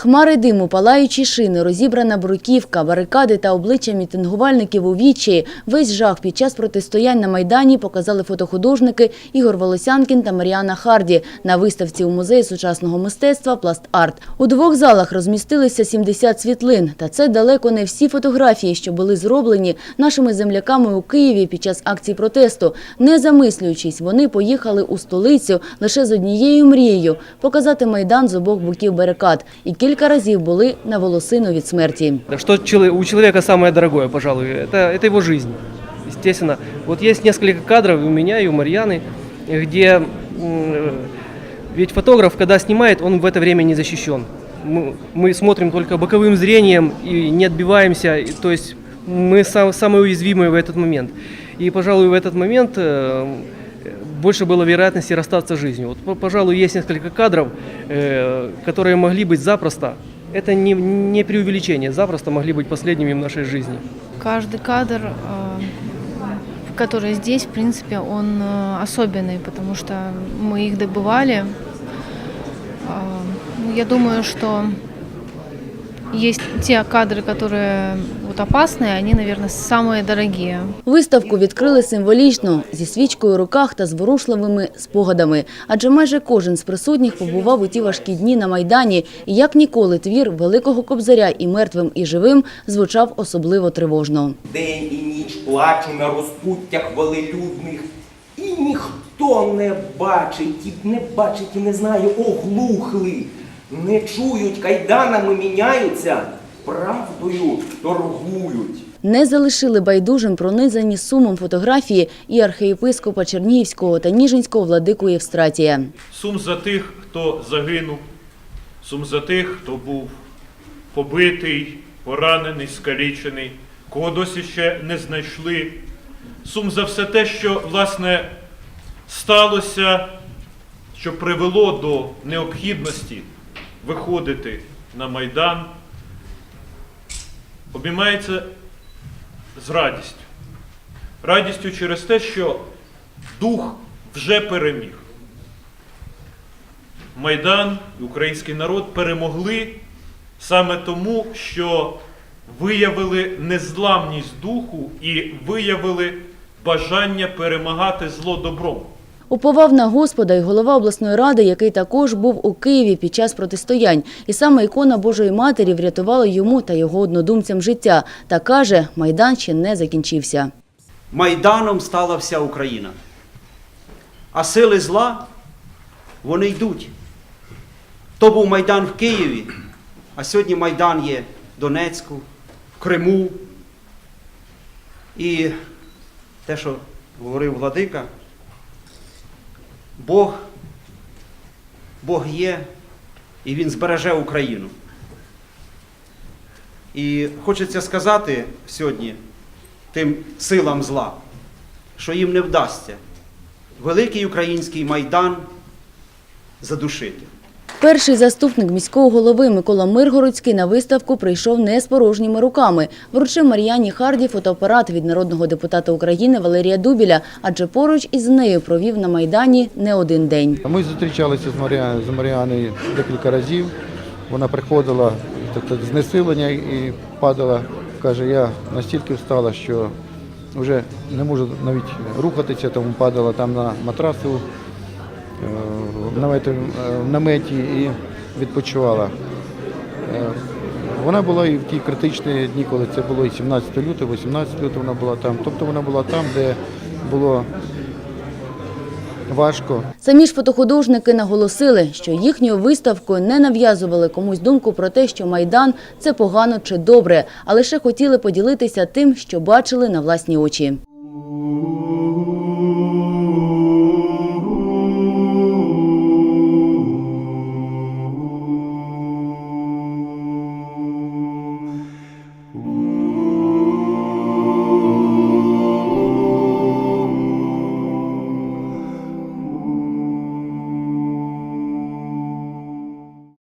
Хмари диму, палаючі шини, розібрана бруківка, барикади та обличчя мітингувальників у відчаї. Весь жах під час протистоянь на Майдані показали фотохудожники Ігор Волосянкін та Маріана Харді на виставці у музеї сучасного мистецтва «Пласт-арт». У двох залах розмістилися 70 світлин. Та це далеко не всі фотографії, що були зроблені нашими земляками у Києві під час акцій протесту. Не замислюючись, вони поїхали у столицю лише з однією мрією – показати Майдан з обох боків барикад. І кілька разів були на волосину від смерті. Да Что чело- у человека самое дорогое, пожалуй, это, это его жизнь. Естественно. Вот есть несколько кадров и у меня, и у Марьяны, где м, ведь фотограф, когда снимает, он в это время не защищен. Мы, мы смотрим только боковым зрением и не отбиваемся, и, то есть мы сам, самые уязвимые в этот момент. И, пожалуй, в этот момент э, больше было вероятности расстаться с жизнью. Вот, по- пожалуй, есть несколько кадров, э, которые могли быть запросто, это не, не преувеличение, запросто могли быть последними в нашей жизни. Каждый кадр, э, который здесь, в принципе, он э, особенный, потому что мы их добывали. Ну, Я думаю, что есть те кадры, которые вот опасные, они, наверное, самые дорогие. Виставку відкрили символічно, зі свічкою у руках та зворушливими спогадами. Адже майже кожен з присутніх побував у ті важкі дні на Майдані. І як ніколи твір Великого Кобзаря і мертвим, і живим звучав особливо тривожно. День і ніч плачу на розпуттях велелюдних, і ніхто не бачить, і не бачить і не знає, оглухли, не чують, кайданами міняються, правдою торгують. Не залишили байдужим пронизані сумом фотографії і архієпископа Чернігівського та Ніжинського владику Євстратія. Сум за тих, хто загинув, сум за тих, хто був побитий, поранений, скалічений, кого досі ще не знайшли. Сум за все те, що, власне, сталося, що привело до необхідності виходити на Майдан, обіймається з радістю. Радістю через те, що дух вже переміг. Майдан і український народ перемогли саме тому, що виявили незламність духу і виявили бажання перемагати зло добром. Уповав на Господа й голова обласної ради, який також був у Києві під час протистоянь. І саме ікона Божої Матері врятувала йому та його однодумцям життя. Та каже, Майдан ще не закінчився. Майданом стала вся Україна. А сили зла, вони йдуть. То був Майдан в Києві, а сьогодні Майдан є в Донецьку, в Криму. І те, що говорив Владика, Бог, Бог є, і Він збереже Україну. І хочеться сказати сьогодні тим силам зла, що їм не вдасться великий український майдан задушити. Перший заступник міського голови Микола Миргородський на виставку прийшов не з порожніми руками. Вручив Мар'яні Харді фотоапарат від народного депутата України Валерія Дубіля, адже поруч із нею провів на Майдані не один день. Ми зустрічалися з Маріаною, з Маріаною декілька разів. Вона приходила тобто, знесилення і падала. Каже, я настільки встала, що вже не можу навіть рухатися, тому падала там на матрасу е, в наметі і відпочивала. Е, Вона була і в ті критичні дні, коли це було і 17 лютого, 18 лютого вона була там. Тобто вона була там, де було важко. Самі ж фотохудожники наголосили, що їхньою виставкою не нав'язували комусь думку про те, що Майдан – це погано чи добре, а лише хотіли поділитися тим, що бачили на власні очі.